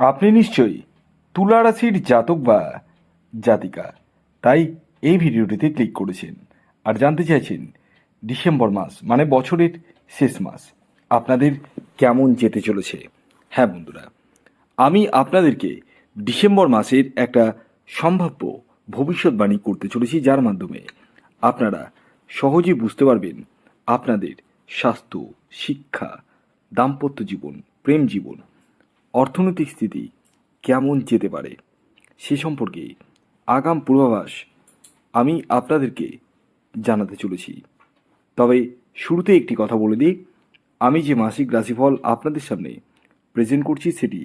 আপনি নিশ্চয়ই তুলা রাশির জাতক বা জাতিকা, তাই এই ভিডিওটিতে ক্লিক করেছেন আর জানতে চাইছেন ডিসেম্বর মাস মানে বছরের শেষ মাস, আপনাদের কেমন যেতে চলেছে? হ্যাঁ বন্ধুরা, আমি আপনাদেরকে ডিসেম্বর মাসের একটা সম্ভাব্য ভবিষ্যৎবাণী করতে চলেছি যার মাধ্যমে আপনারা সহজেই বুঝতে পারবেন আপনাদের স্বাস্থ্য, শিক্ষা, দাম্পত্য জীবন, প্রেম জীবন অর্থনৈতিক স্থিতি কেমন যেতে পারে সে সম্পর্কে আগাম পূর্বাভাস আমি আপনাদেরকে জানাতে চলেছি। তবে শুরুতে একটি কথা বলে দিই, আমি যে মাসিক রাশিফল আপনাদের সামনে প্রেজেন্ট করছি সেটি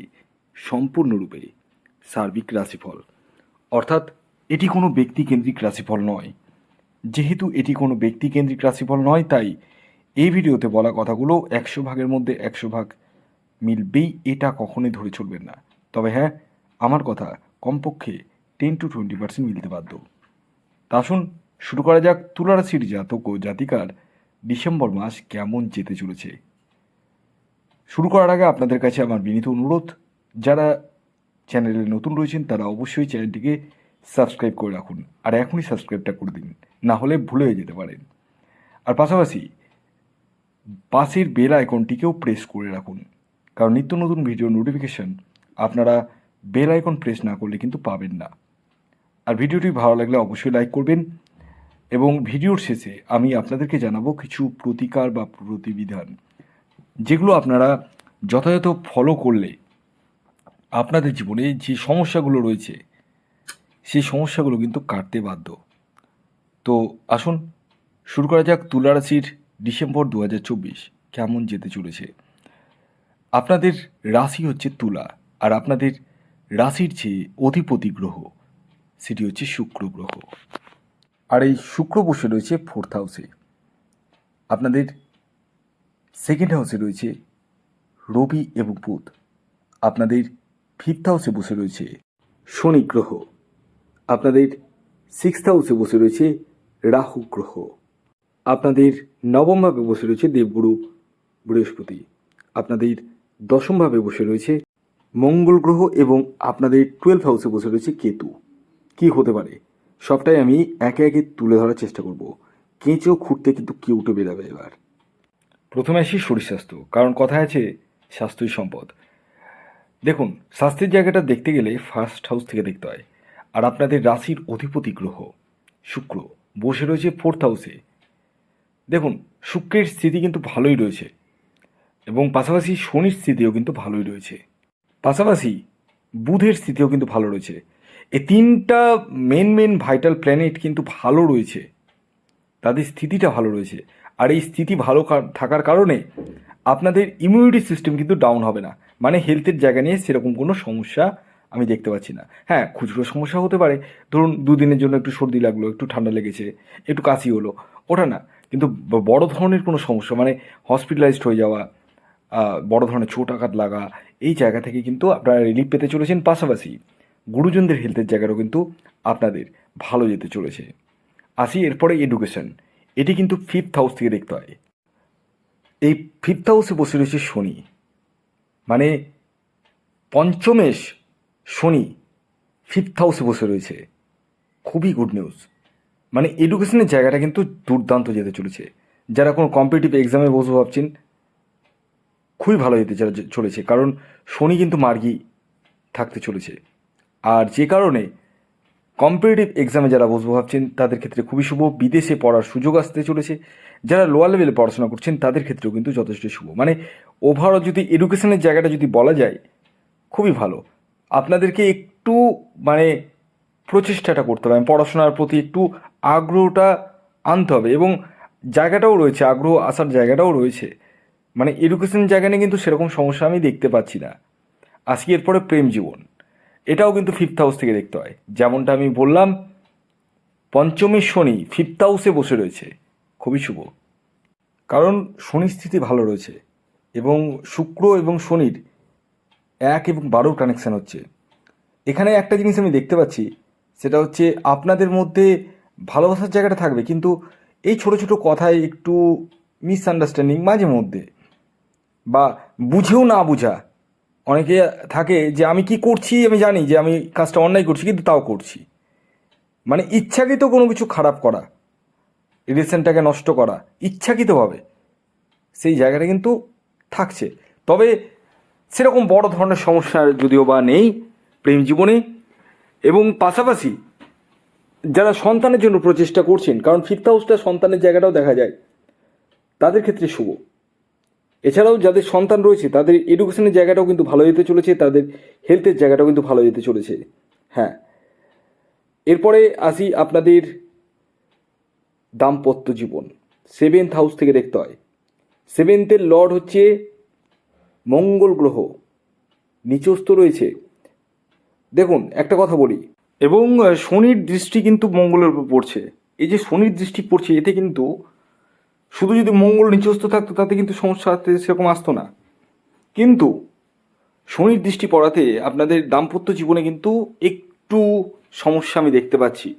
সম্পূর্ণরূপে সার্বিক রাশিফল। অর্থাৎ এটি কোনো ব্যক্তিকেন্দ্রিক রাশিফল নয়। যেহেতু এটি কোনো ব্যক্তিকেন্দ্রিক রাশিফল নয়, তাই এই ভিডিওতে বলা কথাগুলো একশো ভাগের মধ্যে একশো ভাগ মিলবেই এটা কখনোই ধরে চলবেন না। তবে হ্যাঁ আমার কথা কমপক্ষে টেন টু টোয়েন্টি পার্সেন্ট মিলতে বাধ্য। তা আসুন শুরু করা যাক তুলা রাশির জাতক ও জাতিকার ডিসেম্বর মাস কেমন যেতে চলেছে। শুরু করার আগে আপনাদের কাছে আমার বিনীত অনুরোধ, যারা চ্যানেলে নতুন রয়েছেন তারা অবশ্যই চ্যানেলটিকে সাবস্ক্রাইব করে রাখুন, আর এখনই সাবস্ক্রাইবটা করে দিন, না হলে ভুলে হয়ে যেতে পারেন। আর পাশাপাশি পাশের বেল আইকনটিকেও প্রেস করে রাখুন। কারণ নিত্য নতুন ভিডিও নোটিফিকেশন আপনারা বেল আইকন প্রেস না করলে কিন্তু পাবেন না। আর ভিডিওটি ভালো লাগলে অবশ্যই লাইক করবেন এবং ভিডিওর শেষে আমি আপনাদেরকে জানাব কিছু প্রতিকার বা প্রতিবিধান, যেগুলো আপনারা যথাযথ ফলো করলে আপনাদের জীবনে যে সমস্যাগুলো রয়েছে, সেই সমস্যাগুলো কিন্তু কাটতে বাধ্য। তো আসুন শুরু করা যাক তুলা রাশির ডিসেম্বর দু হাজার চব্বিশ, কেমন যেতে চলেছে? আপনাদের রাশি হচ্ছে তুলা, আর আপনাদের রাশির যে অধিপতি গ্রহ, সেটি হচ্ছে শুক্র গ্রহ। আর এই শুক্র বসে রয়েছে ফোর্থ হাউসে আপনাদের সেকেন্ড হাউসে রয়েছে রবি এবং বুধ। আপনাদের ফিফথ হাউসে বসে রয়েছে শনি গ্রহ। আপনাদের সিক্সথ হাউসে বসে রয়েছে রাহু গ্রহ। আপনাদের নবমভাবে বসে রয়েছে দেবগুরু বৃহস্পতি। আপনাদের দশমভাবে বসে রয়েছে মঙ্গল গ্রহ এবং আপনাদের টুয়েলভ হাউসে বসে রয়েছে কেতু। কি হতে পারে? সবটাই আমি একে একে তুলে ধরার চেষ্টা করব। কেঁচো খুঁড়তে কিন্তু কেউ উঠে বেরাবে এবার। প্রথমে আসি শরীর স্বাস্থ্য, কারণ কথায় আছে স্বাস্থ্যই সম্পদ। দেখুন, স্বাস্থ্যের জায়গাটা দেখতে গেলে ফার্স্ট হাউস থেকে দেখতে হয়। আর আপনাদের রাশির অধিপতি গ্রহ, শুক্র, বসে রয়েছে ফোর্থ হাউসে দেখুন, শুক্রের স্থিতি কিন্তু ভালোই রয়েছে। এবং পাশাপাশি শনির স্থিতিও কিন্তু ভালোই রয়েছে। পাশাপাশি বুধের স্থিতিও কিন্তু ভালো রয়েছে। এই তিনটা মেন মেন ভাইটাল প্ল্যানেট কিন্তু ভালো রয়েছে। তাদের স্থিতিটা ভালো রয়েছে। আর এই স্থিতি ভালো থাকার কারণে আপনাদের ইমিউনিটি সিস্টেম কিন্তু ডাউন হবে না। মানে হেলথের জায়গা নিয়ে সেরকম কোনো সমস্যা আমি দেখতে পাচ্ছি না। হ্যাঁ খুচরো সমস্যা হতে পারে। ধরুন দুদিনের জন্য একটু সর্দি লাগল, একটু ঠান্ডা লেগেছে, একটু কাশি হলো ওটা না। কিন্তু বড় ধরনের কোনো সমস্যা মানে হসপিটালাইজড হয়ে যাওয়া বড় ধরনের চোট আঘাত লাগা, এই জায়গা থেকে কিন্তু আপনারা রিলিফ পেতে চলেছেন পাশাপাশি গুরুজনদের হেলথের জায়গাটাও কিন্তু আপনাদের ভালো যেতে চলেছে। আসি এরপরে এডুকেশন এটি কিন্তু ফিফথ হাউস থেকে দেখতে হয়। এই ফিফথ হাউসে বসে রয়েছে শনি মানে পঞ্চমেশ শনি ফিফথ হাউসে বসে রয়েছে। খুবই গুড নিউজ মানে এডুকেশনের জায়গাটা কিন্তু দুর্দান্ত যেতে চলেছে। যারা কোনো কম্পিটিটিভ এক্সামে বসবো ভাবছেন খুবই ভালো যেতে চলে- চলেছে। কারণ শনি কিন্তু মার্গি থাকতে চলেছে। আর যে কারণে কম্পিটিটিভ এক্সামে যারা বসবো ভাবছেন, তাদের ক্ষেত্রে খুবই শুভ। বিদেশে পড়ার সুযোগ আসতে চলেছে। যারা লোয়ার লেভেলে পড়াশোনা করছেন, তাদের ক্ষেত্রেও কিন্তু যথেষ্ট শুভ। মানে ওভারঅল যদি এডুকেশনের জায়গাটা যদি বলা যায়, খুবই ভালো। আপনাদেরকে একটু মানে প্রচেষ্টাটা করতে হবে। পড়াশোনার প্রতি একটু আগ্রহটা আনতে হবে। এবং জায়গাটাও রয়েছে, আগ্রহ আসার জায়গাটাও রয়েছে। মানে এডুকেশন জায়গা নিয়ে কিন্তু সেরকম সমস্যা আমি দেখতে পাচ্ছি না। আজকে এরপরে প্রেম জীবন। এটাও কিন্তু ফিফথ হাউস থেকে দেখতে হয়। যেমনটা আমি বললাম, পঞ্চমী শনি ফিফথ হাউসে বসে রয়েছে। খুবই শুভ। কারণ শনির স্থিতি ভালো রয়েছে এবং শুক্র এবং শনির এক এবং বারোর কানেকশান হচ্ছে। এখানে একটা জিনিস আমি দেখতে পাচ্ছি, সেটা হচ্ছে আপনাদের মধ্যে ভালোবাসার জায়গাটা থাকবে, কিন্তু এই ছোট ছোট কথায় একটু মিসআন্ডারস্ট্যান্ডিং মাঝে মধ্যে। বা বুঝেও না বুঝা। অনেকে থাকে যে আমি কি করছি আমি জানি যে আমি কাজটা অন্যায় করছি কিন্তু তাও করছি। মানে ইচ্ছাকৃত কোনো কিছু খারাপ করা, রিলেশনটাকে নষ্ট করা, ইচ্ছাকৃতভাবে সেই জায়গাটা কিন্তু থাকছে। তবে সেরকম বড় ধরনের সমস্যা যদিও বা নেই প্রেম জীবনে এবং পাশাপাশি যারা সন্তানের জন্য প্রচেষ্টা করছেন, কারণ ফিফথ হাউসটা সন্তানের জায়গাটাও দেখা যায়, তাদের ক্ষেত্রে শুভ। এছাড়াও যাদের সন্তান রয়েছে, তাদের এডুকেশনের জায়গাটাও কিন্তু ভালো যেতে চলেছে, তাদের হেলথের জায়গাটাও কিন্তু ভালো যেতে চলেছে। হ্যাঁ। এরপরে আসি আপনাদের দাম্পত্য জীবন। সেভেন্থ হাউস থেকে দেখতে হয়। সেভেন্থের লর্ড হচ্ছে মঙ্গল গ্রহ। নিচস্থ রয়েছে। দেখুন, একটা কথা বলি। এবং শনির দৃষ্টি কিন্তু মঙ্গলের উপর পড়ছে। এই যে শনির দৃষ্টি পড়ছে, এতে কিন্তু শুধু যদি মঙ্গল নিচস্থ থাকতো, তাতে কিন্তু সমস্যা আসতে সেরকম আসতো না। কিন্তু শনির দৃষ্টি পড়াতে আপনাদের দাম্পত্য জীবনে কিন্তু একটু সমস্যা আমি দেখতে পাচ্ছি।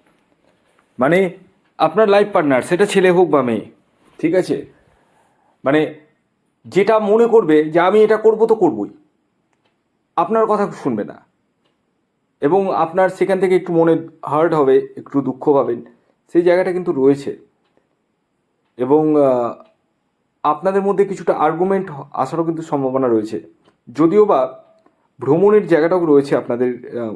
মানে আপনার লাইফ পার্টনার সেটা ছেলে হোক বা মেয়ে, ঠিক আছে? মানে যেটা মনে করবে যে আমি এটা করব তো করবই, আপনার কথা শুনবে না। এবং আপনার সেখান থেকে একটু মনে হার্ট হবে, একটু দুঃখ পাবেন, সেই জায়গাটা কিন্তু রয়েছে। এবং আপনাদের মধ্যে কিছুটা আর্গুমেন্ট আসারও কিন্তু সম্ভাবনা রয়েছে। যদিও বা ভ্রমণের জায়গাটাও রয়েছে আপনাদের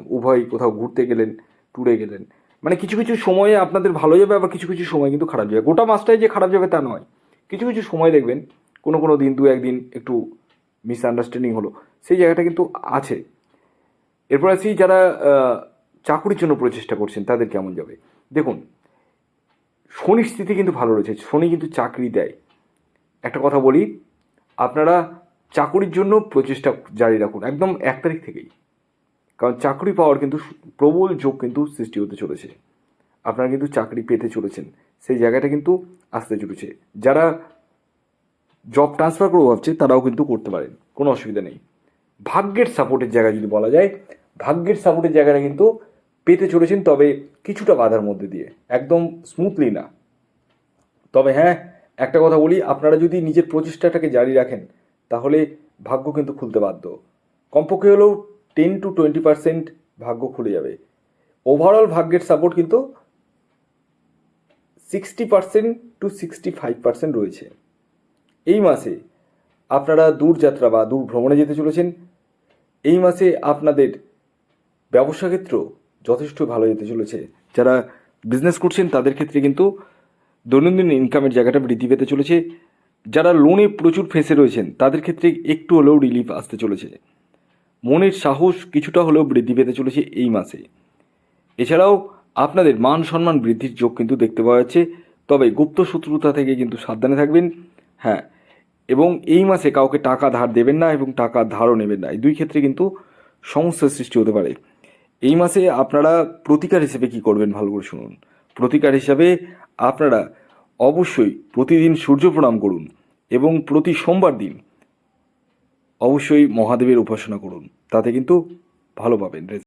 উভয় কোথাও ঘুরতে গেলেন ট্যুরে গেলেন। মানে কিছু কিছু সময়ে আপনাদের ভালো যাবে আবার কিছু কিছু সময় কিন্তু খারাপ যাবে। গোটা মাসটাই যে খারাপ যাবে তা নয়। কিছু কিছু সময় দেখবেন, কোনো কোনো দিন দু, একদিন একটু মিসআন্ডারস্ট্যান্ডিং হলো। সেই জায়গাটা কিন্তু আছে। এরপর আসি যারা চাকুরির জন্য প্রচেষ্টা করছেন, তাদের কেমন যাবে? দেখুন শনির স্থিতি কিন্তু ভালো রয়েছে, শনি কিন্তু চাকরি দেয়। একটা কথা বলি, আপনারা চাকরির জন্য প্রচেষ্টা জারি রাখুন, একদম এক তারিখ থেকেই। কারণ চাকরি পাওয়ার কিন্তু প্রবল যোগ কিন্তু সৃষ্টি হতে চলেছে। আপনারা কিন্তু চাকরি পেতে চলেছেন, সেই জায়গাটা কিন্তু আসতে চলেছে। যারা জব ট্রান্সফার করে ভাবছে, তারাও কিন্তু করতে পারেন, কোনো অসুবিধা নেই। ভাগ্যের সাপোর্টের জায়গা যদি বলা যায়, ভাগ্যের সাপোর্টের জায়গাটা কিন্তু পেতে চলেছেন, তবে কিছুটা বাধার মধ্যে দিয়ে। একদম স্মুথলি না। তবে হ্যাঁ একটা কথা বলি, আপনারা যদি নিজের প্রচেষ্টাটাকে জারি রাখেন, তাহলে ভাগ্য কিন্তু খুলতে বাধ্য। কমপক্ষে হলেও টেন টু টোয়েন্টি পার্সেন্ট ভাগ্য খুলে যাবে। ওভারঅল ভাগ্যের সাপোর্ট কিন্তু sixty percent to sixty five percent রয়েছে। এই মাসে আপনারা দূর যাত্রা বা দূর ভ্রমণে যেতে চলেছেন। এই মাসে আপনাদের ব্যবসা ক্ষেত্র যথেষ্ট ভালো যেতে চলেছে। যারা বিজনেস করছেন, তাদের ক্ষেত্রে কিন্তু দৈনন্দিন ইনকামের জায়গাটা বৃদ্ধি পেতে চলেছে। যারা লোনে প্রচুর ফেঁসে রয়েছেন, তাদের ক্ষেত্রে একটু হলেও রিলিফ আসতে চলেছে। মনের সাহস কিছুটা হলেও বৃদ্ধি পেতে চলেছে এই মাসে। এছাড়াও আপনাদের মান সম্মান বৃদ্ধির যোগ কিন্তু দেখতে পাওয়া যাচ্ছে। তবে গুপ্ত শত্রুতা থেকে কিন্তু সাবধানে থাকবেন। হ্যাঁ এবং এই মাসে কাউকে টাকা ধার দেবেন না এবং টাকা ধারও নেবেন না। এই দুই ক্ষেত্রে কিন্তু সমস্যার সৃষ্টি হতে পারে। এই মাসে আপনারা প্রতিকার হিসেবে কি করবেন? ভালো করে শুনুন। প্রতিকার হিসাবে আপনারা অবশ্যই প্রতিদিন সূর্য প্রণাম করুন এবং প্রতি সোমবার দিন অবশ্যই মহাদেবের উপাসনা করুন। তাতে কিন্তু ভালো পাবেন